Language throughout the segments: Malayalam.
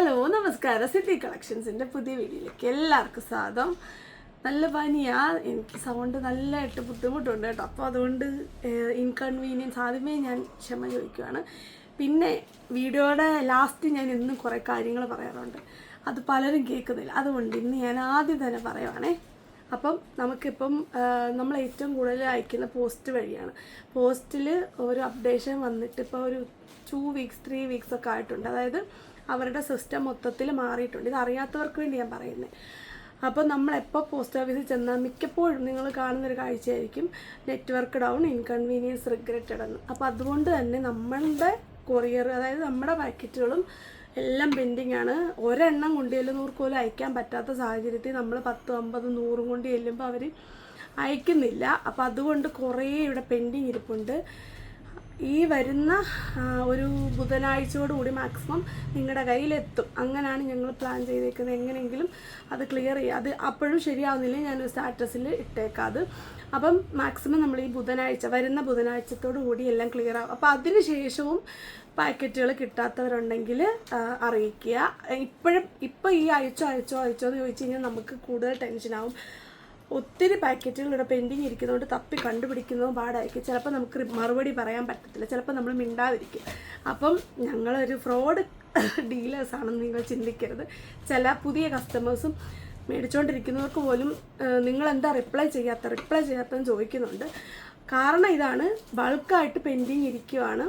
ഹലോ നമസ്കാരം. സിറ്റി കളക്ഷൻസിന്റെ പുതിയ വീഡിയോയിലേക്ക് എല്ലാവർക്കും സ്വാഗതം. നല്ല പനിയാ. എനിക്ക് സൗണ്ട് നല്ലതായിട്ട് ബുദ്ധിമുട്ടുണ്ട് കേട്ടോ. അപ്പോൾ അതുകൊണ്ട് ഇൻകൺവീനിയൻസ് ആദ്യമേ ഞാൻ ക്ഷമ ചോദിക്കുകയാണ് പിന്നെ വീഡിയോയുടെ ലാസ്റ്റ് ഞാൻ എന്നും കുറേ കാര്യങ്ങൾ പറയാറുണ്ട്. അത് പലരും കേൾക്കുന്നില്ല. അതുകൊണ്ട് ഇന്ന് ഞാൻ ആദ്യം തന്നെ പറയുവാണേ. അപ്പം നമുക്കിപ്പം നമ്മൾ ഏറ്റവും കൂടുതൽ അയക്കുന്ന പോസ്റ്റ് വഴിയാണ്. പോസ്റ്റിൽ ഒരു അപ്ഡേഷൻ വന്നിട്ട് ഇപ്പോൾ ഒരു ടു വീക്സ് ത്രീ വീക്സ് ഒക്കെ ആയിട്ടുണ്ട്. അതായത് അവരുടെ സിസ്റ്റം മൊത്തത്തിൽ മാറിയിട്ടുണ്ട്. ഇത് അറിയാത്തവർക്ക് വേണ്ടി ഞാൻ പറയുന്നത് അപ്പോൾ നമ്മൾ എപ്പോൾ പോസ്റ്റ് ഓഫീസിൽ ചെന്നാൽ മിക്കപ്പോഴും നിങ്ങൾ കാണുന്നൊരു കാഴ്ചയായിരിക്കും നെറ്റ്വർക്ക് ഡൗൺ ഇൻകൺവീനിയൻസ് റിഗ്രറ്റഡ് എന്ന് അപ്പോൾ അതുകൊണ്ട് തന്നെ നമ്മളുടെ കൊറിയർ അതായത് നമ്മുടെ പാക്കറ്റുകളും എല്ലാം പെൻഡിങ് ആണ്. ഒരെണ്ണം കൊണ്ട് ചെല്ലും നൂറ് കോലും അയക്കാൻ പറ്റാത്ത സാഹചര്യത്തിൽ നമ്മൾ പത്ത് അമ്പത് നൂറും കൊണ്ട് ചെല്ലുമ്പോൾ അവർ അയക്കുന്നില്ല. അപ്പോൾ അതുകൊണ്ട് കുറേ ഇവിടെ പെൻഡിങ് ഇരിപ്പുണ്ട്. ഈ വരുന്ന ഒരു ബുധനാഴ്ചയോട് കൂടി മാക്സിമം നിങ്ങളുടെ കയ്യിലെത്തും. അങ്ങനെയാണ് ഞങ്ങൾ പ്ലാൻ ചെയ്തേക്കുന്നത്. എങ്ങനെയെങ്കിലും അത് ക്ലിയർ ചെയ്യുക അത് അപ്പോഴും ശരിയാവുന്നില്ല. ഞാൻ സ്റ്റാറ്റസിൽ ഇട്ടേക്കാം അത് അപ്പം മാക്സിമം നമ്മൾ ഈ ബുധനാഴ്ച വരുന്ന ബുധനാഴ്ചത്തോടു കൂടി എല്ലാം ക്ലിയർ ആവും. അപ്പോൾ അതിന് ശേഷവും പാക്കറ്റുകൾ കിട്ടാത്തവരുണ്ടെങ്കിൽ അറിയിക്കുക. ഇപ്പോഴും ഇപ്പോൾ ഈ അയച്ചോ അയച്ചോ അയച്ചോ എന്ന് ചോദിച്ചു കഴിഞ്ഞാൽ നമുക്ക് കൂടുതൽ ടെൻഷനാവും ഒത്തിരി പാക്കറ്റുകൾ ഇവിടെ പെൻഡിങ് ഇരിക്കുന്നതുകൊണ്ട് തപ്പി കണ്ടുപിടിക്കുന്നതും പാടായിരിക്കും. ചിലപ്പോൾ നമുക്ക് മറുപടി പറയാൻ പറ്റത്തില്ല. ചിലപ്പോൾ നമ്മൾ മിണ്ടാതിരിക്കും. അപ്പം ഞങ്ങളൊരു ഫ്രോഡ് ഡീലേഴ്സ് ആണെന്ന് നിങ്ങൾ ചിന്തിക്കരുത്. ചില പുതിയ കസ്റ്റമേഴ്സും മേടിച്ചുകൊണ്ടിരിക്കുന്നവർക്ക് പോലും നിങ്ങളെന്താ റിപ്ലൈ ചെയ്യാത്ത റിപ്ലൈ ചെയ്യാത്തതെന്ന് ചോദിക്കുന്നുണ്ട്. കാരണം ഇതാണ് ബൾക്കായിട്ട് പെൻഡിങ് ഇരിക്കുവാണ്.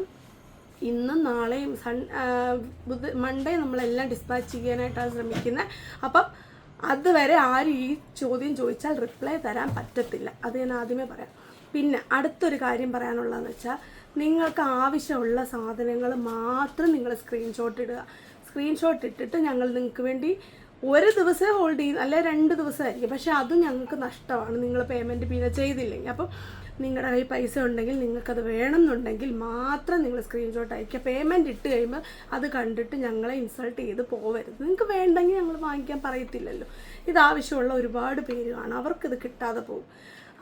ഇന്നും നാളെയും സൺ ബുധ മൺഡേ നമ്മളെല്ലാം ഡിസ്പാച്ച് ചെയ്യാനായിട്ടാണ് ശ്രമിക്കുന്നത് അപ്പം അതുവരെ ആരും ഈ ചോദ്യം ചോദിച്ചാൽ റിപ്ലൈ തരാൻ പറ്റത്തില്ല. അത് ഞാൻ ആദ്യമേ പറയാം. പിന്നെ അടുത്തൊരു കാര്യം പറയാനുള്ളതെന്ന് വെച്ചാൽ നിങ്ങൾക്ക് ആവശ്യമുള്ള സാധനങ്ങൾ മാത്രം നിങ്ങൾ സ്ക്രീൻഷോട്ട് ഇടുക. സ്ക്രീൻഷോട്ട് ഇട്ടിട്ട് ഞങ്ങൾ നിങ്ങൾക്ക് വേണ്ടി ഒരു ദിവസമേ ഹോൾഡ് ചെയ്യും അല്ലെ രണ്ട് ദിവസമായിരിക്കും. പക്ഷേ അതും ഞങ്ങൾക്ക് നഷ്ടമാണ്. നിങ്ങൾ പേയ്മെന്റ് പിന്നെ ചെയ്തില്ലെങ്കിൽ. അപ്പം നിങ്ങളുടെ കയ്യിൽ പൈസ ഉണ്ടെങ്കിൽ നിങ്ങൾക്കത് വേണമെന്നുണ്ടെങ്കിൽ മാത്രം നിങ്ങൾ സ്ക്രീൻഷോട്ട് അയക്കുക. പേയ്മെന്റ് ഇട്ട് കഴിയുമ്പോൾ അത് കണ്ടിട്ട് ഞങ്ങളെ ഇൻസൾട്ട് ചെയ്ത് പോവരുത്. നിങ്ങൾക്ക് വേണ്ടെങ്കിൽ ഞങ്ങൾ വാങ്ങിക്കാൻ പറയത്തില്ലല്ലോ. ഇത് ആവശ്യമുള്ള ഒരുപാട് പേര് കാണും. അവർക്കിത് കിട്ടാതെ പോകും.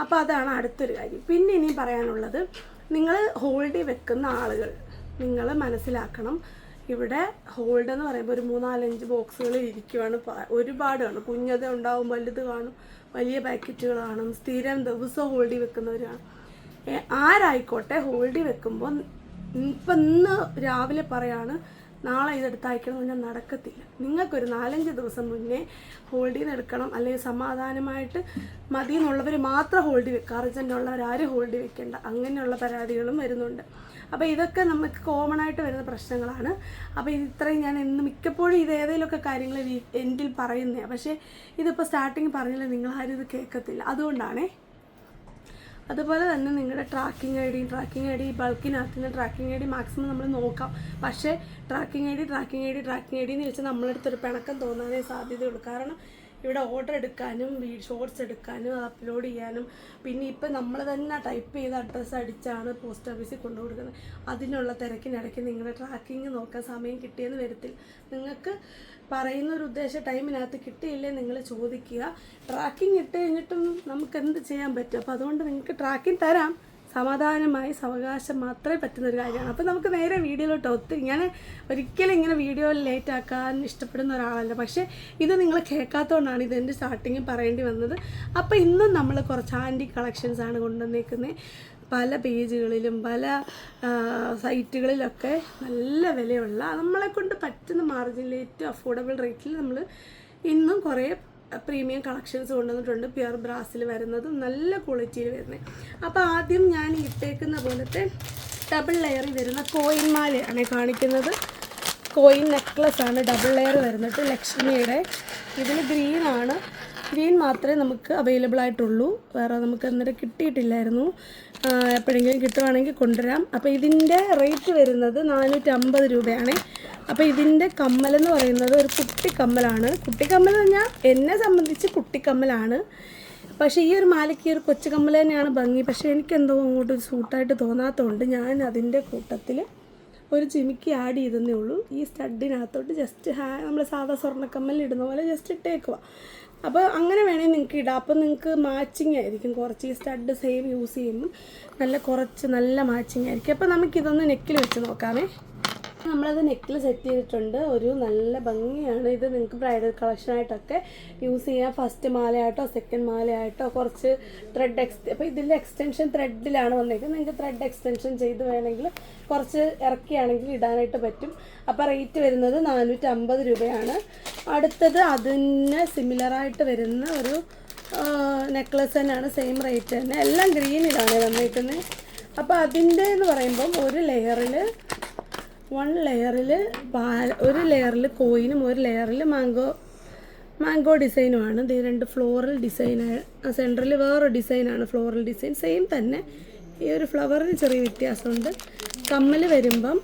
അപ്പോൾ അതാണ് അടുത്തൊരു കാര്യം. പിന്നെ ഇനിയും പറയാനുള്ളത് നിങ്ങൾ ഹോൾഡിൽ വെക്കുന്ന ആളുകൾ നിങ്ങൾ മനസ്സിലാക്കണം. ഇവിടെ ഹോൾഡ് എന്ന് പറയുമ്പോൾ ഒരു മൂന്നാലഞ്ച് ബോക്സുകൾ ഇരിക്കുവാണ്. ഒരുപാട് കാണും. കുഞ്ഞത് ഉണ്ടാവും വലുത് കാണും. വലിയ പാക്കറ്റുകൾ കാണും സ്ഥിരം ദിവസം ഹോൾഡിൽ വെക്കുന്നവരാണ്. ആരായിക്കോട്ടെ ഹോൾഡിൽ വെക്കുമ്പോൾ ഇപ്പം ഇന്ന് രാവിലെ പറയാണ് നാളെ ഇതെടുത്ത് അയക്കണം എന്ന് നടക്കത്തില്ല. നിങ്ങൾക്കൊരു നാലഞ്ച് ദിവസം മുന്നേ ഹോൾഡിൽ നിന്ന് എടുക്കണം. അല്ലെങ്കിൽ സമാധാനമായിട്ട് മതി എന്നുള്ളവർ മാത്രം ഹോൾഡ് വെക്കുക അർജന്റ് ഉള്ളവർ ആരും ഹോൾഡിൽ വെക്കേണ്ട അങ്ങനെയുള്ള പരാതികളും വരുന്നുണ്ട്. അപ്പോൾ ഇതൊക്കെ നമുക്ക് കോമൺ ആയിട്ട് വരുന്ന പ്രശ്നങ്ങളാണ്. അപ്പോൾ ഇത് ഇത്രയും ഞാൻ ഇന്ന് മിക്കപ്പോഴും ഇത് ഏതെങ്കിലുമൊക്കെ കാര്യങ്ങൾ എൻഡിൽ പറയുന്നതാണ് പക്ഷേ ഇതിപ്പോൾ സ്റ്റാർട്ടിങ് പറഞ്ഞില്ല നിങ്ങളാരും ഇത് കേൾക്കത്തില്ല. അതുകൊണ്ടാണേ അതുപോലെ തന്നെ നിങ്ങളുടെ tracking I D tracking I D ബൾക്കിനകത്ത് നിന്ന് ട്രാക്കിംഗ് ഐ ഡി മാക്സിമം നമ്മൾ നോക്കാം. പക്ഷേ tracking I D tracking I D tracking I D എന്ന് വെച്ചാൽ നമ്മളടുത്തൊരു പിണക്കം തോന്നാനേ സാധ്യതയുള്ളൂ. കാരണം ഇവിടെ ഓർഡർ എടുക്കാനും ഷോർട്സ് എടുക്കാനും അത് അപ്ലോഡ് ചെയ്യാനും. പിന്നെ ഇപ്പം നമ്മൾ തന്നെ ടൈപ്പ് ചെയ്ത അഡ്രസ്സ് അടിച്ചാണ് പോസ്റ്റ് ഓഫീസിൽ കൊണ്ടു കൊടുക്കുന്നത്. അതിനുള്ള തിരക്കിനിടയ്ക്ക് നിങ്ങളുടെ ട്രാക്കിംഗ് നോക്കാൻ സമയം കിട്ടിയെന്ന് വരത്തില്ല. നിങ്ങൾക്ക് പറയുന്ന ഒരു ഉദ്ദേശ ടൈമിനകത്ത് കിട്ടിയില്ലേ നിങ്ങൾ ചോദിക്കുക. ട്രാക്കിംഗ് ഇട്ട് കഴിഞ്ഞിട്ടും നമുക്ക് എന്ത് ചെയ്യാൻ പറ്റും? അപ്പോൾ അതുകൊണ്ട് നിങ്ങൾക്ക് ട്രാക്കിംഗ് തരാം. സമാധാനമായി സാവകാശം മാത്രമേ പറ്റുന്ന ഒരു കാര്യമാണ്. അപ്പോൾ നമുക്ക് നേരെ വീഡിയോയിലോട്ട് ഒത്തിരി ഞാൻ ഒരിക്കലും ഇങ്ങനെ വീഡിയോ ലേറ്റ് ആക്കാൻ ഇഷ്ടപ്പെടുന്ന ഒരാളല്ല. പക്ഷേ ഇത് നിങ്ങൾ കേൾക്കാത്തതുകൊണ്ടാണ് ഇതിന്റെ സ്റ്റാർട്ടിങ് പറയേണ്ടി വന്നത്. അപ്പോൾ ഇന്നും നമ്മൾ കുറച്ച് ആന്റി കളക്ഷൻസ് ആണ് കൊണ്ടുവന്നേക്കുന്നത് പല പേജുകളിലും പല സൈറ്റുകളിലൊക്കെ നല്ല വിലയുള്ള നമ്മളെ കൊണ്ട് പറ്റുന്ന മാർജിനിൽ ഏറ്റവും അഫോർഡബിൾ റേറ്റിൽ നമ്മൾ ഇന്നും കുറേ പ്രീമിയം കളക്ഷൻസ് കൊണ്ടുവന്നിട്ടുണ്ട്. പ്യുർ ബ്രാസിൽ വരുന്നത് നല്ല ക്വാളിറ്റിയിൽ വരുന്നത് അപ്പോൾ ആദ്യം ഞാൻ ഇട്ടേക്കുന്ന പോലത്തെ ഡബിൾ ലെയറിൽ വരുന്ന കോയിൻ മാലയാണ് കാണിക്കുന്നത്. കോയിൻ നെക്ലസ് ആണ് ഡബിൾ ലെയർ വരുന്നത് ലക്ഷ്മിയുടെ. ഇതിൽ ഗ്രീൻ ആണ്. ഗ്രീൻ മാത്രമേ നമുക്ക് അവൈലബിൾ ആയിട്ടുള്ളൂ. വേറെ നമുക്ക് അന്നേരം കിട്ടിയിട്ടില്ലായിരുന്നു. എപ്പോഴെങ്കിലും കിട്ടുവാണെങ്കിൽ കൊണ്ടുവരാം. അപ്പോൾ ഇതിന്റെ റേറ്റ് വരുന്നത് നാനൂറ്റി അമ്പത് രൂപയാണ് അപ്പോൾ ഇതിന്റെ കമ്മലെന്ന് പറയുന്നത് ഒരു കുട്ടിക്കമ്മലാണ് കുട്ടിക്കമ്മൽ എന്ന് പറഞ്ഞാൽ എന്നെ സംബന്ധിച്ച് കുട്ടിക്കമ്മലാണ് പക്ഷേ ഈ ഒരു മാലയ്ക്ക് ഈ ഒരു കൊച്ചു കമ്മൽ തന്നെയാണ് ഭംഗി. പക്ഷേ എനിക്കെന്തോ അങ്ങോട്ട് സൂട്ടായിട്ട് തോന്നാത്തതുകൊണ്ട് ഞാൻ അതിന്റെ കൂട്ടത്തിൽ ഒരു ചിമിക്കി ആഡ് ചെയ്തെന്നേ ഉള്ളൂ. ഈ സ്റ്റഡിനകത്തോട്ട് ജസ്റ്റ് ഹാ നമ്മൾ സാധാ സ്വർണക്കമ്മലിടുന്ന പോലെ ജസ്റ്റ് ഇട്ടേക്കുക അപ്പോൾ അങ്ങനെ വേണമെങ്കിൽ നിങ്ങൾക്ക് ഇടാം. അപ്പോൾ നിങ്ങൾക്ക് മാച്ചിങ് ആയിരിക്കും. കുറച്ച് ഈ സ്റ്റഡ് സെയിം യൂസ് ചെയ്യുമ്പോൾ നല്ല കുറച്ച് നല്ല മാച്ചിങ് ആയിരിക്കും. അപ്പോൾ നമുക്കിതൊന്ന് നെക്കിൽ വെച്ച് നോക്കാമേ. നമ്മളത് നെക്കിൽ സെറ്റ് ചെയ്തിട്ടുണ്ട്. ഒരു നല്ല ഭംഗിയാണ് ഇത്. നിങ്ങൾക്ക് ബ്രൈഡൽ കളക്ഷനായിട്ടൊക്കെ യൂസ് ചെയ്യാം. ഫസ്റ്റ് മാലയായിട്ടോ സെക്കൻഡ് മാലയായിട്ടോ കുറച്ച് ത്രെഡ് എക്സ് അപ്പോൾ ഇതിന്റെ എക്സ്റ്റൻഷൻ ത്രെഡിലാണ് വന്നേക്കുന്നത്. നിങ്ങൾക്ക് ത്രെഡ് എക്സ്റ്റൻഷൻ ചെയ്ത് വേണമെങ്കിൽ കുറച്ച് ഇറക്കിയാണെങ്കിൽ ഇടാനായിട്ട് പറ്റും. അപ്പോൾ റേറ്റ് വരുന്നത് നാനൂറ്റമ്പത് രൂപയാണ്. അടുത്തത് അതിന് സിമിലറായിട്ട് വരുന്ന ഒരു നെക്ലസ് തന്നെയാണ്. സെയിം റേറ്റ് തന്നെ. എല്ലാം ഗ്രീനിലാണ് വന്നേക്കുന്നത്. അപ്പോൾ അതിന്റെ എന്ന് പറയുമ്പം ഒരു ലെയറിൽ വൺ ലെയറിൽ ഒരു ലെയറിൽ കോയിനും ഒരു ലെയറിൽ മാംഗോ മാംഗോ ഡിസൈനുമാണ് ഇത് രണ്ട് ഫ്ലോറൽ ഡിസൈൻ സെന്ററിൽ വേറെ ഡിസൈനാണ് ഫ്ലോറൽ ഡിസൈൻ സെയിം തന്നെ ഈ ഒരു ഫ്ലവറിന് ചെറിയ വ്യത്യാസമുണ്ട്. കമ്മൽ വരുമ്പം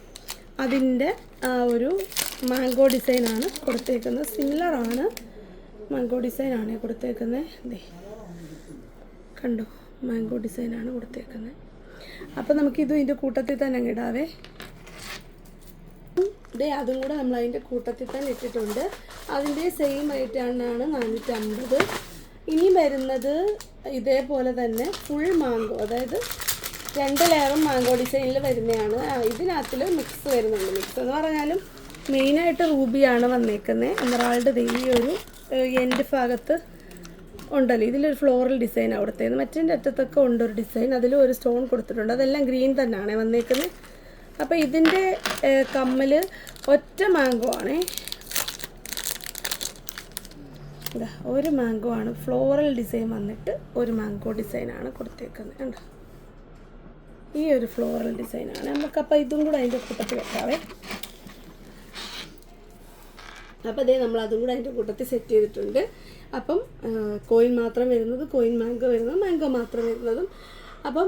അതിന്റെ ഒരു മാംഗോ ഡിസൈനാണ് കൊടുത്തേക്കുന്നത്. സിമിലറാണ് മാംഗോ ഡിസൈനാണ് കൊടുത്തേക്കുന്നത്. ദേ കണ്ടോ? മാംഗോ ഡിസൈനാണ് കൊടുത്തേക്കുന്നത്. അപ്പം നമുക്കിത് ഇതിന്റെ കൂട്ടത്തിൽ തന്നെ ഇടാവേ. ദേ അതും കൂടെ നമ്മൾ അതിന്റെ കൂട്ടത്തിൽ തന്നെ ഇട്ടിട്ടുണ്ട്. അതിന്റെ സെയിം ആയിട്ടാണ് ആണ് നാനൂറ്റി അമ്പത് ഇനി വരുന്നത് ഇതേപോലെ തന്നെ ഫുൾ മാങ്കോ അതായത് രണ്ട് ലെയറും മാങ്കോ ഡിസൈനിൽ വരുന്നതാണ്. ഇതിനകത്തിൽ മിക്സ് വരുന്നുണ്ട്. മിക്സ് എന്ന് പറഞ്ഞാലും മെയിനായിട്ട് റൂബിയാണ് വന്നേക്കുന്നത് എമറാൾഡ് ഈ ഒരു എൻഡ് ഭാഗത്ത് ഉണ്ടല്ലോ. ഇതിലൊരു ഫ്ലോറൽ ഡിസൈൻ അവിടുത്തേന്ന്. മറ്റേ അറ്റത്തൊക്കെ ഉണ്ട് ഒരു ഡിസൈൻ അതിൽ ഒരു സ്റ്റോൺ കൊടുത്തിട്ടുണ്ട്. അതെല്ലാം ഗ്രീൻ തന്നെയാണ് വന്നേക്കുന്നത് അപ്പോൾ ഇതിന്റെ കമ്മൽ ഒറ്റ മാംഗോ ആണേ. ഒരു മാംഗോ ആണ്. ഫ്ലോറൽ ഡിസൈൻ വന്നിട്ട് ഒരു മാംഗോ ഡിസൈനാണ് കൊടുത്തേക്കുന്നത് കണ്ടോ? ഈ ഒരു ഫ്ലോറൽ ഡിസൈനാണ് നമുക്കപ്പോൾ ഇതും കൂടെ അതിന്റെ കൂട്ടത്തിൽ വെക്കാവേ. അപ്പോൾ അതേ നമ്മൾ അതും കൂടെ അതിന്റെ കൂട്ടത്തിൽ സെറ്റ് ചെയ്തിട്ടുണ്ട്. അപ്പം കോയിൻ മാത്രം വരുന്നത് കോയിൻ മാംഗോ വരുന്നത് മാംഗോ മാത്രം വരുന്നതും അപ്പം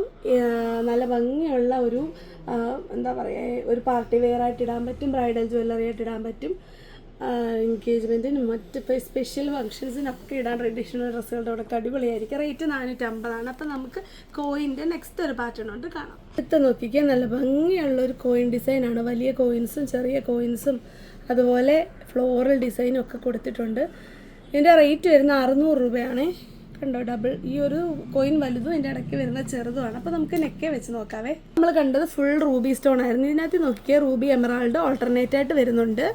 നല്ല ഭംഗിയുള്ള ഒരു എന്താ പറയുക ഒരു പാർട്ടി വെയർ ആയിട്ട് ഇടാൻ പറ്റും ബ്രൈഡൽ ജ്വല്ലറി ആയിട്ട് ഇടാൻ പറ്റും. എൻഗേജ്മെന്റിനും മറ്റ് ഇപ്പോൾ സ്പെഷ്യൽ ഫംഗ്ഷൻസിനൊക്കെ ഇടാൻ ട്രഡീഷണൽ ഡ്രസ്സുകളുടെ കൂടെ അടിപൊളിയായിരിക്കും. റേറ്റ് നാനൂറ്റി അമ്പതാണ് അപ്പം നമുക്ക് കോയിന്റെ നെക്സ്റ്റ് ഒരു പാറ്റേൺ കൊണ്ട് കാണാം. അടുത്ത് നോക്കിക്കാൻ നല്ല ഭംഗിയുള്ള ഒരു കോയിൻ ഡിസൈനാണ് വലിയ കോയിൻസും ചെറിയ കോയിൻസും അതുപോലെ ഫ്ലോറൽ ഡിസൈനും ഒക്കെ കൊടുത്തിട്ടുണ്ട്. ഇതിന്റെ റേറ്റ് വരുന്ന അറുന്നൂറ് രൂപയാണ്. കണ്ടോ? ഡബിൾ ഈ ഒരു കോയിൻ വലുതും ഇതിന്റെ ഇടയ്ക്ക് വരുന്ന ചെറുതുമാണ്. അപ്പോൾ നമുക്ക് നെക്കേ വെച്ച് നോക്കാവേ. നമ്മൾ കണ്ടത് ഫുൾ റൂബി സ്റ്റോൺ ആയിരുന്നു. ഇതിനകത്ത് നോക്കിയാൽ റൂബി എമറാൾഡ് ഓൾട്ടർനേറ്റ് ആയിട്ട് വരുന്നുണ്ട്.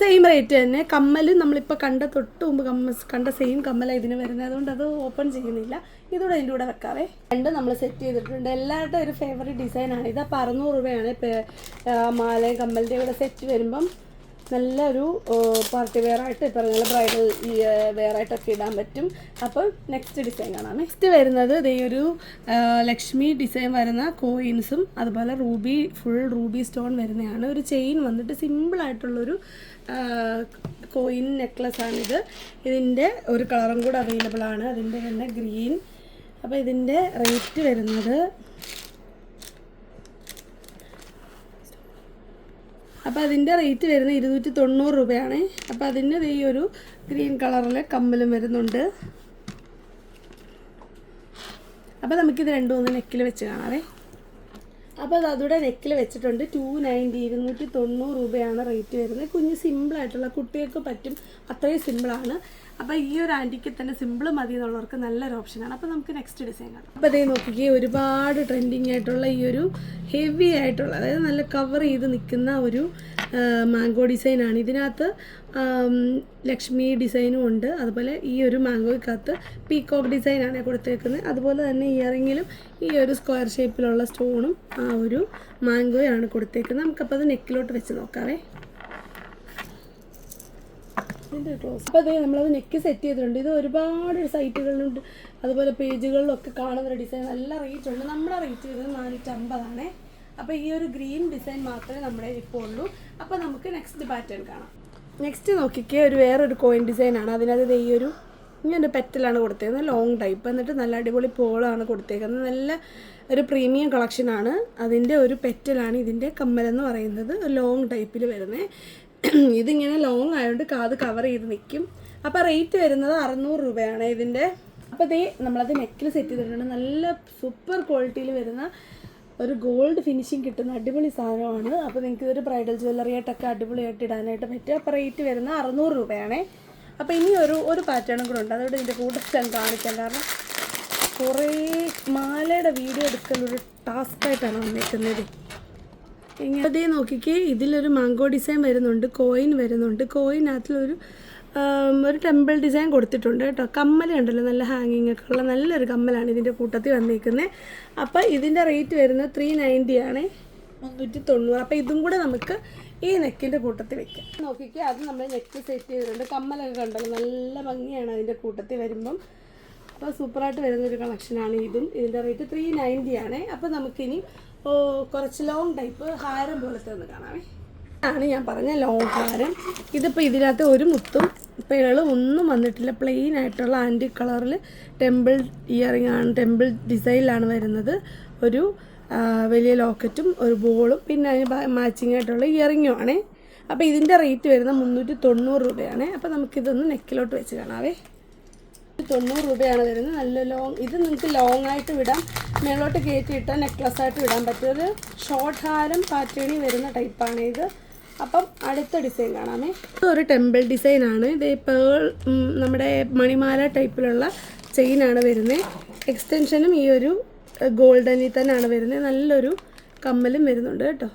സെയിം റേറ്റ് തന്നെ. കമ്മൽ നമ്മളിപ്പോൾ കണ്ട തൊട്ട് മുമ്പ് കമ്മ കണ്ട സെയിം കമ്മലാണ് ഇതിന് വരുന്നത്. അതുകൊണ്ട് അത് ഓപ്പൺ ചെയ്യുന്നില്ല. ഇതൂടെ അതിന്റെ കൂടെ വെക്കാവേ. രണ്ട് നമ്മൾ സെറ്റ് ചെയ്തിട്ടുണ്ട്. എല്ലാവരുടെ ഒരു ഫേവറേറ്റ് ഡിസൈനാണ് ഇത് അപ്പോൾ അറുന്നൂറ് രൂപയാണ് മാലയും കമ്മലിന്റെ കൂടെ സെറ്റ് വരുമ്പം. നല്ലൊരു പാർട്ടി വെയർ ആയിട്ട് ഇപ്പം നല്ല ബ്രൈഡൽ വെയർ ആയിട്ടൊക്കെ ഇടാൻ പറ്റും. അപ്പം നെക്സ്റ്റ് ഡിസൈൻ കാണാം. നെക്സ്റ്റ് വരുന്നത് ഇതേ ഒരു ലക്ഷ്മി ഡിസൈൻ വരുന്ന കോയിൻസും അതുപോലെ റൂബി ഫുൾ റൂബി സ്റ്റോൺ വരുന്നതാണ് ഒരു ചെയിൻ വന്നിട്ട് സിമ്പിളായിട്ടുള്ളൊരു കോയിൻ നെക്ലസ് ആണിത്. ഇതിന്റെ ഒരു കളറും കൂടെ അവൈലബിൾ ആണ്. അതിന്റെ തന്നെ ഗ്രീൻ അപ്പോൾ ഇതിന്റെ റേറ്റ് വരുന്നത് അപ്പോൾ അതിന്റെ റേറ്റ് വരുന്നത് ഇരുന്നൂറ്റി തൊണ്ണൂറ് രൂപയാണ് അപ്പോൾ അതിന് ഈ ഒരു ഗ്രീൻ കളറിലെ കമ്മലും വരുന്നുണ്ട്. അപ്പോൾ നമുക്കിത് രണ്ടും ഒന്ന് നെക്കിൽ വെച്ച് കാണാവേ. അപ്പോൾ അത് അതുകൂടെ നെക്കിൽ വെച്ചിട്ടുണ്ട്. ടു നയന്റി ഇരുന്നൂറ്റി തൊണ്ണൂറ് രൂപയാണ് റേറ്റ് വരുന്നത്. കുഞ്ഞ് സിമ്പിളായിട്ടുള്ള കുട്ടികൾക്ക് പറ്റും. അത്രയും സിമ്പിളാണ്. അപ്പോൾ ഈ ഒരു ആന്റിക്ക് തന്നെ സിമ്പിൾ മതി എന്നുള്ളവർക്ക് നല്ലൊരു ഓപ്ഷനാണ് അപ്പോൾ നമുക്ക് നെക്സ്റ്റ് ഡിസൈൻ കാണാം. അപ്പോൾ അതേ നോക്കിക്കേ ഒരുപാട് ട്രെൻഡിങ് ആയിട്ടുള്ള ഈ ഒരു ഹെവി ആയിട്ടുള്ള അതായത് നല്ല കവർ ചെയ്ത് നിൽക്കുന്ന ഒരു മാംഗോ ഡിസൈനാണ് ഇതിനകത്ത് ലക്ഷ്മി ഡിസൈനും ഉണ്ട്. അതുപോലെ ഈ ഒരു മാംഗോയ്ക്കകത്ത് പീകോക്ക് ഡിസൈനാണ് കൊടുത്തേക്കുന്നത്. അതുപോലെ തന്നെ ഇയറിങ്ങിലും ഈ ഒരു സ്ക്വയർ ഷേപ്പിലുള്ള സ്റ്റോണും ആ ഒരു മാംഗോയാണ് കൊടുത്തേക്കുന്നത്. നമുക്കപ്പോൾ അത് നെക്കിലോട്ട് വെച്ച് നോക്കാവേ. ഇതിന്റെ ക്ലോസ് അപ്പോൾ അതേ നമ്മളത് നെക്ക് സെറ്റ് ചെയ്തിട്ടുണ്ട്. ഇത് ഒരുപാട് സൈറ്റുകളിലുണ്ട് അതുപോലെ പേജുകളിലൊക്കെ കാണുന്ന ഡിസൈൻ നല്ല റേറ്റ് ഉണ്ട്. നമ്മുടെ റേറ്റ് വരുന്നത് നാനൂറ്റമ്പതാണേ. അപ്പോൾ ഈ ഒരു ഗ്രീൻ ഡിസൈൻ മാത്രമേ നമ്മുടെ ഇപ്പോൾ ഉള്ളൂ. അപ്പോൾ നമുക്ക് നെക്സ്റ്റ് പാറ്റേൺ കാണാം. നെക്സ്റ്റ് നോക്കിക്കേ ഒരു വേറൊരു കോയിൻ ഡിസൈനാണ് അതിനകത്ത് ഈ ഒരു ഇങ്ങനെ പെറ്റലാണ് കൊടുത്തേക്കുന്നത്. ലോങ് ടൈപ്പ് എന്നിട്ട് നല്ല അടിപൊളി പോളാണ് കൊടുത്തേക്കുന്നത്. നല്ല ഒരു പ്രീമിയം കളക്ഷനാണ് അതിന്റെ ഒരു പെറ്റലാണ് ഇതിന്റെ കമ്മലെന്ന് പറയുന്നത്. ലോങ് ടൈപ്പിൽ വരുന്നത് ഇതിങ്ങനെ ലോങ് ആയതുകൊണ്ട് കാത് കവർ ചെയ്ത് നിൽക്കും അപ്പോൾ റേറ്റ് വരുന്നത് അറുന്നൂറ് രൂപയാണ് ഇതിന്റെ അപ്പോൾ ഇതേ നമ്മളത് നെക്കിൽ സെറ്റ് ചെയ്തിട്ടുണ്ട്. നല്ല സൂപ്പർ ക്വാളിറ്റിയിൽ വരുന്ന ഒരു ഗോൾഡ് ഫിനിഷിങ് കിട്ടുന്ന അടിപൊളി സാധനമാണ്. അപ്പോൾ നിങ്ങൾക്ക് ഇതൊരു ബ്രൈഡൽ ജ്വല്ലറി ആയിട്ടൊക്കെ അടിപൊളിയായിട്ട് ഇടാനായിട്ട് പറ്റും അപ്പോൾ റേറ്റ് വരുന്ന അറുന്നൂറ് രൂപയാണേ. അപ്പോൾ ഇനി ഒരു ഒരു പാറ്റേണും കൂടെ ഉണ്ട്. അതുകൊണ്ട് ഇതിന്റെ കൂടെ ഞാൻ കാണിക്കാം. കാരണം കുറേ മാലയുടെ വീഡിയോ എടുക്കലൊരു ടാസ്ക്കായിട്ടാണ് വന്നേക്കുന്നത്. ഇങ്ങനെ നോക്കിക്കേ ഇതിലൊരു മാംഗോ ഡിസൈൻ വരുന്നുണ്ട് കോയിൻ വരുന്നുണ്ട്. കോയിനകത്തിലൊരു ഒരു ടെമ്പിൾ ഡിസൈൻ കൊടുത്തിട്ടുണ്ട് കേട്ടോ. കമ്മൽ ഉണ്ടല്ലോ നല്ല ഹാങ്ങിങ് ഒക്കെ ഉള്ള നല്ലൊരു കമ്മലാണ് ഇതിന്റെ കൂട്ടത്തിൽ വന്നിരിക്കുന്നത് അപ്പോൾ ഇതിന്റെ റേറ്റ് വരുന്നത് ത്രീ നയന്റി ആണ്. മുന്നൂറ്റി തൊണ്ണൂറ് അപ്പോൾ ഇതും കൂടെ നമുക്ക് ഈ നെക്കിന്റെ കൂട്ടത്തിൽ വെക്കാം. നോക്കിക്കേ അത് നമ്മൾ നെക്ക് സെറ്റ് ചെയ്തിട്ടുണ്ട്. കമ്മലൊക്കെ കണ്ടല്ലോ നല്ല ഭംഗിയാണ് അതിന്റെ കൂട്ടത്തിൽ വരുമ്പം. അപ്പോൾ സൂപ്പറായിട്ട് വരുന്നൊരു കളക്ഷനാണ് ഇതും. ഇതിന്റെ റേറ്റ് ത്രീ നയന്റി ആണ്. അപ്പോൾ നമുക്കിനി കുറച്ച് ലോങ് ടൈപ്പ് ഹാരം പോലത്തെ ഒന്ന് കാണാമേ ആണ് ഞാൻ പറഞ്ഞ ലോങ് ഹാരം. ഇതിപ്പോൾ ഇതിനകത്ത് ഒരു മുത്തും പേളും ഒന്നും വന്നിട്ടില്ല. പ്ലെയിൻ ആയിട്ടുള്ള ആന്റി കളറിൽ ടെമ്പിൾ ഇയറിംഗ് ആണ് ടെമ്പിൾ ഡിസൈനിലാണ് വരുന്നത്. ഒരു വലിയ ലോക്കറ്റും ഒരു ബോളും പിന്നെ അതിന് മാച്ചിങ് ആയിട്ടുള്ള ഇയറിങ്ങും ആണ്. അപ്പോൾ ഇതിന്റെ റേറ്റ് വരുന്നത് മുന്നൂറ്റി തൊണ്ണൂറ് രൂപയാണ്. അപ്പോൾ നമുക്കിതൊന്ന് നെക്കിലോട്ട് വെച്ച് കാണാവേ. തൊണ്ണൂറ് രൂപയാണ് വരുന്നത്. നല്ല ലോങ് ഇത് നിങ്ങൾക്ക് ലോങ് ആയിട്ട് വിടാം. മേളോട്ട് കയറ്റി ഇട്ടാൽ നെക്ലസ് ആയിട്ട് വിടാൻ പറ്റിയൊരു ഷോർട്ട് ഹാരം പാറ്റേണി വരുന്ന ടൈപ്പാണ് ഇത്. അപ്പം അടുത്ത ഡിസൈൻ കാണാമേ. ഒരു ടെമ്പിൾ ഡിസൈൻ ആണ്. ഇത് പേൾ നമ്മുടെ മണിമാല ടൈപ്പിലുള്ള ചെയിനാണ് വരുന്നത് എക്സ്റ്റൻഷനും ഈ ഒരു ഗോൾഡനിൽ തന്നെയാണ് വരുന്നത് നല്ലൊരു കമ്മലും വരുന്നുണ്ട് കേട്ടോ.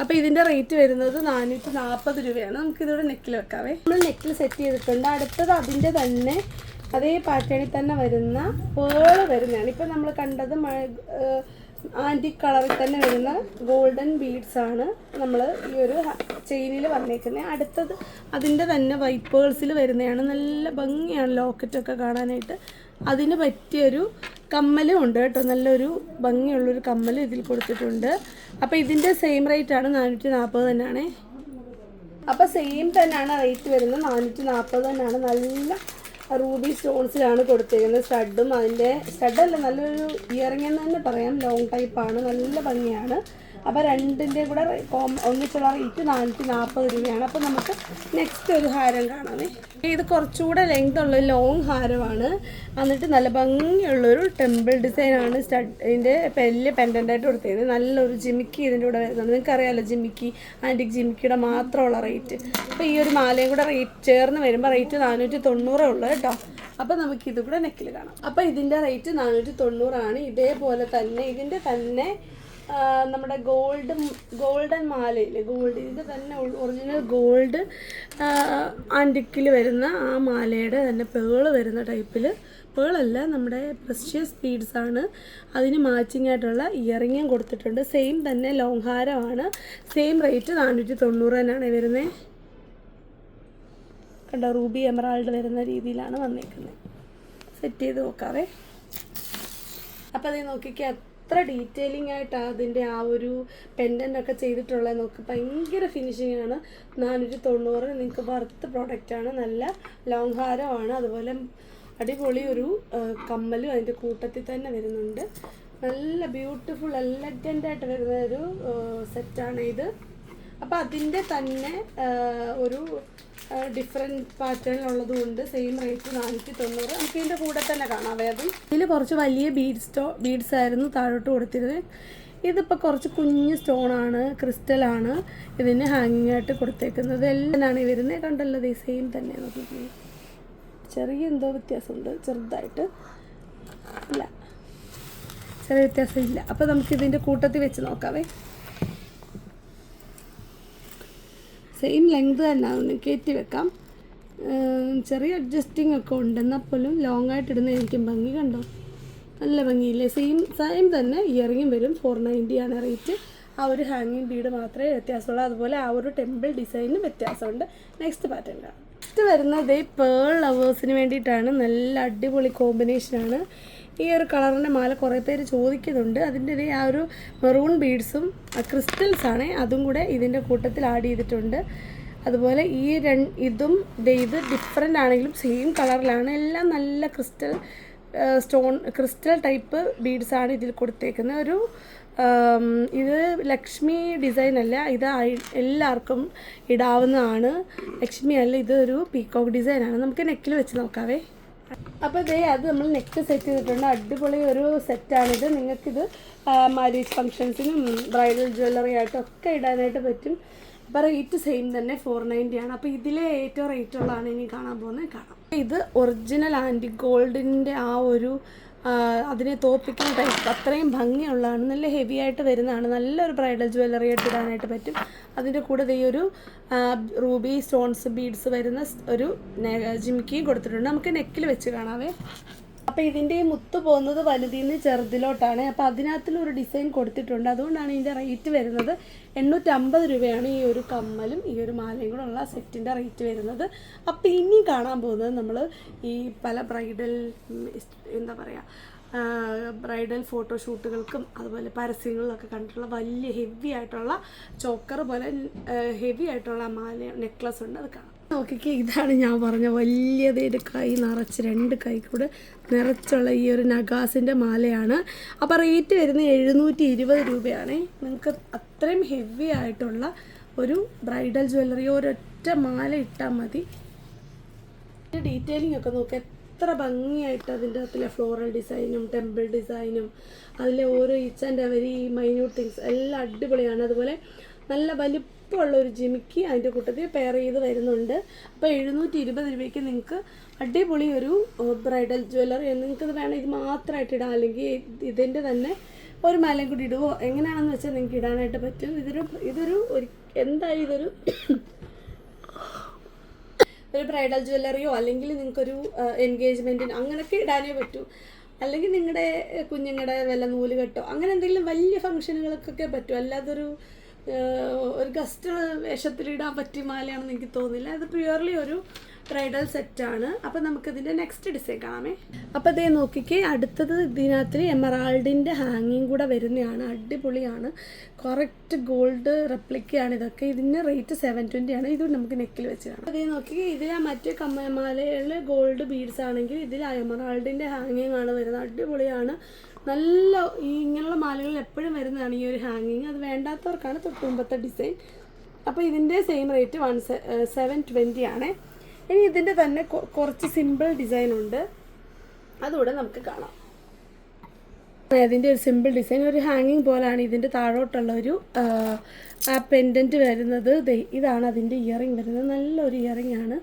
അപ്പോൾ ഇതിന്റെ റേറ്റ് വരുന്നത് നാനൂറ്റി നാൽപ്പത് രൂപയാണ്. നമുക്കിതോടെ നെക്കിൽ വെക്കാവേ. നമ്മൾ നെക്കിൽ സെറ്റ് ചെയ്തിട്ടുണ്ട്. അടുത്തത് അതിന്റെ തന്നെ അതേ പാറ്റേണിൽ തന്നെ വരുന്ന പേൾ വരുന്നതാണ്. ഇപ്പം നമ്മൾ കണ്ടത് ആന്റി കളറിൽ തന്നെ വരുന്ന ഗോൾഡൻ ബീഡ്സ് ആണ് നമ്മൾ ഈ ഒരു ചെയിനിൽ വന്നേക്കുന്നത് അടുത്തത് അതിന്റെ തന്നെ വൈറ്റ് പേൾസിൽ വരുന്നതാണ്. നല്ല ഭംഗിയാണ് ലോക്കറ്റൊക്കെ കാണാനായിട്ട്. അതിന് പറ്റിയൊരു കമ്മലും ഉണ്ട് കേട്ടോ. നല്ലൊരു ഭംഗിയുള്ളൊരു കമ്മൽ ഇതിൽ കൊടുത്തിട്ടുണ്ട്. അപ്പോൾ ഇതിന്റെ സെയിം റേറ്റ് ആണ് നാനൂറ്റി നാൽപ്പത് തന്നെയാണേ. അപ്പോൾ സെയിം തന്നെയാണ് റേറ്റ് വരുന്നത്. നാനൂറ്റി നാൽപ്പത് തന്നെയാണ്. നല്ല റൂബി സ്റ്റോൺസിലാണ് കൊടുത്തിരിക്കുന്നത്. സ്റ്റഡും അതിന്റെ സ്റ്റഡല്ല നല്ലൊരു ഇയറിംഗ് എന്ന് തന്നെ പറയാം. ലോങ് ടൈപ്പാണ് നല്ല ഭംഗിയാണ്. അപ്പോൾ രണ്ടിന്റെ കൂടെ ഒന്നിച്ചുള്ള റേറ്റ് നാനൂറ്റി നാൽപ്പത് രൂപയാണ്. അപ്പോൾ നമുക്ക് നെക്സ്റ്റ് ഒരു ഹാരം കാണാമേ. ഇത് കുറച്ചുകൂടെ ലെങ്ത് ഉള്ള ലോങ് ഹാരമാണ്. എന്നിട്ട് നല്ല ഭംഗിയുള്ളൊരു ടെമ്പിൾ ഡിസൈനാണ് സ്റ്റഡ് ഇതിന്റെ വലിയ പെൻഡന്റായിട്ട് കൊടുത്തിരുന്നത് നല്ലൊരു ജിമിക്കി ഇതിന്റെ കൂടെ വരുന്നുണ്ട്. നിങ്ങൾക്ക് അറിയാമല്ലോ ജിമിക്കി ആന്റിക് ജിമിക്കിയുടെ മാത്രമുള്ള റേറ്റ് അപ്പോൾ ഈ ഒരു മാലയും കൂടെ റേറ്റ് ചേർന്ന് വരുമ്പോൾ റേറ്റ് നാനൂറ്റി തൊണ്ണൂറേ ഉള്ളൂ കേട്ടോ. അപ്പോൾ നമുക്ക് ഇത് കൂടെ നെക്കിൽ കാണാം. അപ്പോൾ ഇതിന്റെ റേറ്റ് നാനൂറ്റി തൊണ്ണൂറാണ്. ഇതേപോലെ തന്നെ ഇതിന്റെ തന്നെ നമ്മുടെ ഗോൾഡ് ഗോൾഡൻ മാലയില്ലേ? ഗോൾഡ് ഇത് തന്നെ ഒറിജിനൽ ഗോൾഡ് ആന്റിക്കിൽ വരുന്ന ആ മാലയുടെ തന്നെ പേൾ വരുന്ന ടൈപ്പിൽ പേളല്ല നമ്മുടെ പ്രഷ്യസ് ബീഡ്സ് ആണ്. അതിന് മാച്ചിങ് ആയിട്ടുള്ള ഇയറിങ്ങും കൊടുത്തിട്ടുണ്ട്. സെയിം തന്നെ ലോങ് ഹാരമാണ് സെയിം റേറ്റ് നാനൂറ്റി തൊണ്ണൂറ് തന്നെയാണ് വരുന്നത് കണ്ടോ റൂബി എമറാൾഡ് വരുന്ന രീതിയിലാണ് വന്നേക്കുന്നത് സെറ്റ് ചെയ്ത് നോക്കാവേ. അപ്പോൾ അത് നോക്കിക്കുക എത്ര ഡീറ്റെയിലിംഗ് ആയിട്ടാണ് അതിന്റെ ആ ഒരു പെൻഡന്റ് ഒക്കെ ചെയ്തിട്ടുള്ളത് നമുക്ക് ഭയങ്കര ഫിനിഷിംഗ് ആണ്. നാനൂറ്റി തൊണ്ണൂറ് നിങ്ങൾക്ക് വർത്ത് പ്രോഡക്റ്റാണ് നല്ല ലോങ് ഹാരമാണ് അതുപോലെ അടിപൊളി ഒരു കമ്മലും അതിന്റെ കൂട്ടത്തിൽ തന്നെ വരുന്നുണ്ട്. നല്ല ബ്യൂട്ടിഫുൾ എലഗന്റ് ആയിട്ട് വരുന്ന ഒരു സെറ്റാണ് ഇത്. അപ്പോൾ അതിന്റെ തന്നെ ഒരു ഡിഫറെന്റ് പാറ്റേണിലുള്ളത് കൊണ്ട് സെയിം റേറ്റ് നാനൂറ്റി തൊണ്ണൂറ് നമുക്ക് ഇതിന്റെ കൂടെ തന്നെ കാണാം വേദം ഇതിൽ കുറച്ച് വലിയ ബീഡ് സ്റ്റോ ബീഡ്സ് ആയിരുന്നു താഴോട്ട് കൊടുത്തിരുന്നത്. ഇതിപ്പോൾ കുറച്ച് കുഞ്ഞ് സ്റ്റോണാണ് ക്രിസ്റ്റലാണ് ഇതിന് ഹാങ്ങിങ് ആയിട്ട് കൊടുത്തേക്കുന്നത്. എല്ലാം ഈ വരുന്നത്. കണ്ടല്ലോ ഈ സെയിം തന്നെ നോക്കിക്കേ. ചെറിയ എന്തോ വ്യത്യാസമുണ്ട്. ചെറുതായിട്ട്. ഇല്ല. ചെറിയ വ്യത്യാസം ഇല്ല അപ്പോൾ നമുക്കിതിന്റെ കൂട്ടത്തിൽ വെച്ച് നോക്കാവേ. സെയിം ലെങ്ത് തന്നെ അതൊന്ന് കയറ്റി വെക്കാം. ചെറിയ അഡ്ജസ്റ്റിംഗ് ഒക്കെ ഉണ്ട്. എന്നാൽ പോലും ലോങ് ആയിട്ട് ഇടുന്നതായിരിക്കും ഭംഗി കണ്ടോ? നല്ല ഭംഗിയില്ലേ? സെയിം സെയിം തന്നെ ഇയറിങ്ങും വരും. ഫോർ ആണ് റേറ്റ് ആ ഒരു ഹാങ്ങിങ് ബീഡ് മാത്രമേ വ്യത്യാസമുള്ളൂ. അതുപോലെ ആ ഒരു ടെമ്പിൾ ഡിസൈനും വ്യത്യാസമുണ്ട്. നെക്സ്റ്റ് പാറ്റേൺ കാണാം. നെക്സ്റ്റ് വരുന്നത് പേൾ ലവേഴ്സിന് വേണ്ടിയിട്ടാണ്. നല്ല അടിപൊളി കോമ്പിനേഷനാണ് ഈ ഒരു കളറിന്റെ മാല കുറേ പേര് ചോദിക്കുന്നുണ്ട്. അതിന്റെ ആ ഒരു മെറൂൺ ബീഡ്സും ക്രിസ്റ്റൽസ് ആണ് അതും കൂടെ ഇതിന്റെ കൂട്ടത്തിൽ ആഡ് ചെയ്തിട്ടുണ്ട്. അതുപോലെ ഈ രണ്ട് ഇതും ഇത് ഡിഫറെന്റ് ആണെങ്കിലും സെയിം കളറിലാണ് എല്ലാം നല്ല ക്രിസ്റ്റൽ സ്റ്റോൺ ക്രിസ്റ്റൽ ടൈപ്പ് ബീഡ്സാണ് ഇതിൽ കൊടുത്തേക്കുന്നത്. ഒരു ഇത് ലക്ഷ്മി ഡിസൈൻ അല്ല ഇത് എല്ലാവർക്കും ഇടാവുന്നതാണ്. ലക്ഷ്മി അല്ല ഇതൊരു പീക്കോക്ക് ഡിസൈനാണ് നമുക്ക് നെക്കിൽ വെച്ച് നോക്കാവേ. അപ്പോൾ ഇതേ അത് നമ്മൾ നെക്ക് സെറ്റ് ചെയ്തിട്ടുണ്ട്. അടിപൊളി ഒരു സെറ്റാണിത് നിങ്ങൾക്കിത് മാരേജ് ഫങ്ഷൻസിനും ബ്രൈഡൽ ജ്വല്ലറി ആയിട്ടും ഒക്കെ ഇടാനായിട്ട് പറ്റും. അപ്പോൾ റേറ്റ് സെയിം തന്നെ ഫോർ നയന്റി ആണ്. അപ്പോൾ ഇതിലെ ഏറ്റവും റേറ്റ് ഉള്ളതാണ് ഇനി കാണാൻ പോകുന്നത്. കാണാം. ഇത് ഒറിജിനൽ ആന്റി ഗോൾഡിന്റെ ആ ഒരു അതിനെ തോപ്പിക്കുന്ന ടൈപ്പ് അത്രയും ഭംഗിയുള്ളതാണ് നല്ല ഹെവി ആയിട്ട് വരുന്നതാണ്. നല്ലൊരു ബ്രൈഡൽ ജ്വല്ലറി ആയിട്ട് ഇടാനായിട്ട് പറ്റും. അതിന്റെ കൂടെ ഈ ഒരു റൂബി സ്റ്റോൺസ് ബീഡ്സ് വരുന്ന ഒരു ജിമിക്കിയും കൊടുത്തിട്ടുണ്ട്. നമുക്ക് നെക്കിൽ വെച്ച് കാണാവേ. അപ്പോൾ ഇതിന്റെ മുത്ത് പോകുന്നത് വലുതിൽ നിന്ന് ചെറുതിലോട്ടാണ് അപ്പോൾ ഒരു ഡിസൈൻ കൊടുത്തിട്ടുണ്ട്. അതുകൊണ്ടാണ് ഇതിന്റെ റേറ്റ് വരുന്നത് എണ്ണൂറ്റമ്പത് രൂപയാണ് ഈ ഒരു കമ്മലും ഈ ഒരു മാലയും കൂടെ ഉള്ള സെറ്റിന്റെ റേറ്റ് വരുന്നത്. അപ്പോൾ ഇനി കാണാൻ പോകുന്നത് നമ്മൾ ഈ പല ബ്രൈഡൽ എന്താ പറയുക ബ്രൈഡൽ ഫോട്ടോഷൂട്ടുകൾക്കും അതുപോലെ പരസ്യങ്ങളിലൊക്കെ കണ്ടിട്ടുള്ള വലിയ ഹെവി ആയിട്ടുള്ള ചോക്കർ പോലെ ഹെവി ആയിട്ടുള്ള മാല നെക്ലസ് ഉണ്ട്. അത് കാണാം. നോക്കിക്കേ ഇതാണ് ഞാൻ പറഞ്ഞ വലിയതൊരു കൈ നിറച്ച് രണ്ട് കൈ കൂടെ നിറച്ചുള്ള ഈ ഒരു നഗാസിന്റെ മാലയാണ്. അപ്പോൾ റേറ്റ് വരുന്നത് എഴുന്നൂറ്റി ഇരുപത് രൂപയാണ്. നിങ്ങൾക്ക് അത്രയും ഹെവി ആയിട്ടുള്ള ഒരു ബ്രൈഡൽ ജ്വല്ലറി ഒരൊറ്റ മാല ഇട്ടാൽ മതി. ഡീറ്റെയിലിംഗ് ഒക്കെ നോക്കുക എത്ര ഭംഗിയായിട്ട് അതിന്റെ അകത്തിലെ ഫ്ലോറൽ ഡിസൈനും ടെമ്പിൾ ഡിസൈനും അതിലെ ഓരോ each and every minute things എല്ലാം അടിപൊളിയാണ്. അതുപോലെ നല്ല വലിപ്പമുള്ള ഒരു ജിമിക്ക് അതിന്റെ കൂട്ടത്തിൽ പെയർ ചെയ്ത് വരുന്നുണ്ട്. അപ്പോൾ എഴുന്നൂറ്റി ഇരുപത് രൂപയ്ക്ക് നിങ്ങൾക്ക് അടിപൊളി ഒരു ബ്രൈഡൽ ജ്വല്ലറി നിങ്ങൾക്കത് വേണം ഇത് മാത്രമായിട്ട് ഇടാം. അല്ലെങ്കിൽ ഇതിന്റെ തന്നെ ഒരു മാലയും കൂടി ഇടുവോ? എങ്ങനെയാണെന്ന് വെച്ചാൽ നിങ്ങൾക്ക് ഇടാനായിട്ട് പറ്റും. ഇതൊരു ഇതൊരു ഒരു എന്തായാലും ഇതൊരു ഒരു ബ്രൈഡൽ ജ്വല്ലറിയോ അല്ലെങ്കിൽ നിങ്ങൾക്കൊരു എൻഗേജ്മെന്റിന് അങ്ങനെയൊക്കെ ഇടാനേ പറ്റൂ. അല്ലെങ്കിൽ നിങ്ങളുടെ കുഞ്ഞുങ്ങളുടെ വല്ല നൂലുകെട്ടോ അങ്ങനെ എന്തെങ്കിലും വലിയ ഫംഗ്ഷനുകൾക്കൊക്കെ പറ്റും. അല്ലാതൊരു ഒരു ഗസ്റ്റ് വേഷത്തിലിടാൻ പറ്റിയ മാലയാണെന്ന് എനിക്ക് തോന്നുന്നില്ല. അത് പ്യുവർലി ഒരു ബ്രൈഡൽ സെറ്റാണ് അപ്പോൾ നമുക്കിതിന്റെ നെക്സ്റ്റ് ഡിസൈൻ കാണാമേ. അപ്പോൾ അതേ നോക്കിക്കേ അടുത്തത് ഇതിനകത്ത് എമറാൾഡിന്റെ ഹാങ്ങിങ് കൂടെ വരുന്നതാണ് അടിപൊളിയാണ്. കറക്റ്റ് ഗോൾഡ് റെപ്ലിക്കയാണ് ഇതൊക്കെ. ഇതിന്റെ റേറ്റ് സെവൻ ട്വന്റി ആണ്. ഇത് നമുക്ക് നെക്കിൽ വെച്ച് കാണാം. അതേ നോക്കി ഇതിൽ മറ്റേ കമ്മമാലയിൽ ഗോൾഡ് ബീഡ്സ് ആണെങ്കിൽ ഇതിൽ എമറാൾഡിന്റെ ഹാങ്ങിങ് ആണ് വരുന്നത്. അടിപൊളിയാണ്. നല്ല ഇങ്ങനെയുള്ള മാലകളിൽ എപ്പോഴും വരുന്നതാണ് ഈ ഒരു ഹാങ്ങിങ് അത് വേണ്ടാത്തവർക്കാണ് തൊട്ട് മുമ്പത്തെ ഡിസൈൻ അപ്പോൾ ഇതിന്റെ same rate one seven twenty ആണ്. ഇനി ഇതിന്റെ തന്നെ കുറച്ച് സിമ്പിൾ ഡിസൈൻ ഉണ്ട്. അതുകൂടെ നമുക്ക് കാണാം. അതിന്റെ ഒരു സിമ്പിൾ ഡിസൈൻ ഒരു ഹാങ്ങിങ് പോലാണ് ഇതിന്റെ താഴോട്ടുള്ള ഒരു ആ, പെൻഡന്റ് വരുന്നത്. ഇതാണ് അതിന്റെ ഇയറിങ് വരുന്നത്. നല്ലൊരു ഇയറിങ് ആണ്.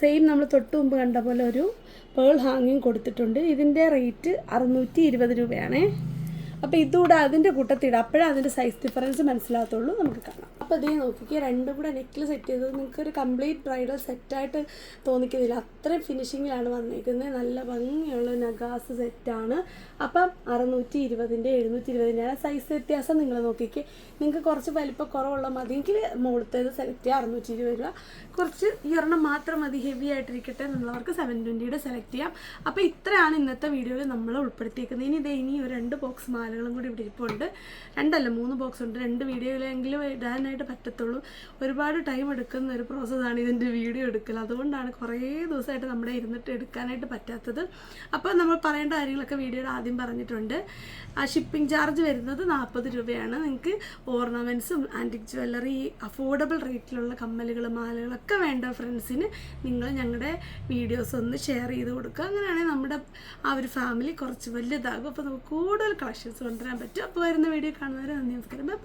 സെയിം നമ്മൾ തൊട്ട് മുമ്പ് കണ്ട പോലെ ഒരു പേൾ ഹാങ്ങിങ് കൊടുത്തിട്ടുണ്ട്. ഇതിന്റെ റേറ്റ് അറുന്നൂറ്റി ഇരുപത് രൂപയാണേ. അപ്പോൾ ഇതുകൂടെ അതിന്റെ കൂട്ടത്തിടാം അപ്പോഴേ അതിന്റെ സൈസ് ഡിഫറൻസ് മനസ്സിലാകത്തുള്ളൂ. നമുക്ക് കാണാം. അപ്പോൾ ഇതേ നോക്കിക്കുക രണ്ടും കൂടെ നെക്കിൽ സെറ്റ് ചെയ്തത് നിങ്ങൾക്ക് ഒരു കംപ്ലീറ്റ് ബ്രൈഡൽ സെറ്റായിട്ട് തോന്നിക്കുന്നില്ല. അത്രയും ഫിനിഷിങ്ങിലാണ് വന്നിരിക്കുന്നത് നല്ല ഭംഗിയുള്ള നഗാസ് സെറ്റാണ് അപ്പം അറുന്നൂറ്റി ഇരുപതിന്റെ എഴുന്നൂറ്റി ഇരുപതിന്റെയാണ് സൈസ് വ്യത്യാസം നിങ്ങൾ നോക്കിക്കേ. നിങ്ങൾക്ക് കുറച്ച് വലിപ്പം കുറവുള്ള മതിയെങ്കിൽ മുകളിലത്തേത് സെലക്ട് ചെയ്യുക അറുന്നൂറ്റി ഇരുപത് രൂപ. കുറച്ച് ഈ മാത്രം മതി ഹെവി ആയിട്ടിരിക്കട്ടെ എന്നുള്ളവർക്ക് സെവൻ ട്വന്റിയുടെ സെലക്ട് ചെയ്യാം. അപ്പോൾ ഇത്രയാണ് ഇന്നത്തെ വീഡിയോയിൽ നമ്മൾ ഉൾപ്പെടുത്തിയിരിക്കുന്നത് ഇനി ഇതേ ഇനി ഒരു രണ്ട് ബോക്സ് മാലകളും കൂടി ഇവിടെ ഇരിപ്പുണ്ട്. രണ്ടല്ല മൂന്ന് ബോക്സ് ഉണ്ട്. രണ്ട് വീഡിയോയിലെങ്കിലും ഇടാനായിട്ട് പറ്റത്തുള്ളൂ. ഒരുപാട് ടൈം എടുക്കുന്ന ഒരു പ്രോസസ്സാണ് ഇതിന്റെ വീഡിയോ എടുക്കൽ. അതുകൊണ്ടാണ് കുറേ ദിവസമായിട്ട് നമ്മുടെ ഇരുന്നിട്ട് എടുക്കാനായിട്ട് പറ്റാത്തത്. അപ്പോൾ നമ്മൾ പറയേണ്ട കാര്യങ്ങളൊക്കെ വീഡിയോയുടെ ആദ്യം പറഞ്ഞിട്ടുണ്ട്. ആ ഷിപ്പിംഗ് ചാർജ് വരുന്നത് നാൽപ്പത് രൂപയാണ്. നിങ്ങൾക്ക് ഓർണമെന്റ്സും ആന്റിക് ജ്വല്ലറി അഫോർഡബിൾ റേറ്റിലുള്ള കമ്മലുകൾ മാലകളൊക്കെ വേണ്ട ഫ്രണ്ട്സിന് നിങ്ങൾ ഞങ്ങളുടെ വീഡിയോസ് ഒന്ന് ഷെയർ ചെയ്ത് കൊടുക്കുക. അങ്ങനെയാണെങ്കിൽ നമ്മുടെ ആ ഒരു ഫാമിലി കുറച്ച് വലുതാകും. അപ്പോൾ നമുക്ക് കൂടുതൽ കളക്ഷൻസ് കൊണ്ടുവരാൻ പറ്റും. അപ്പോൾ വരുന്ന വീഡിയോ കാണുന്നവരെ നന്ദി നമസ്കാരം. ബൈ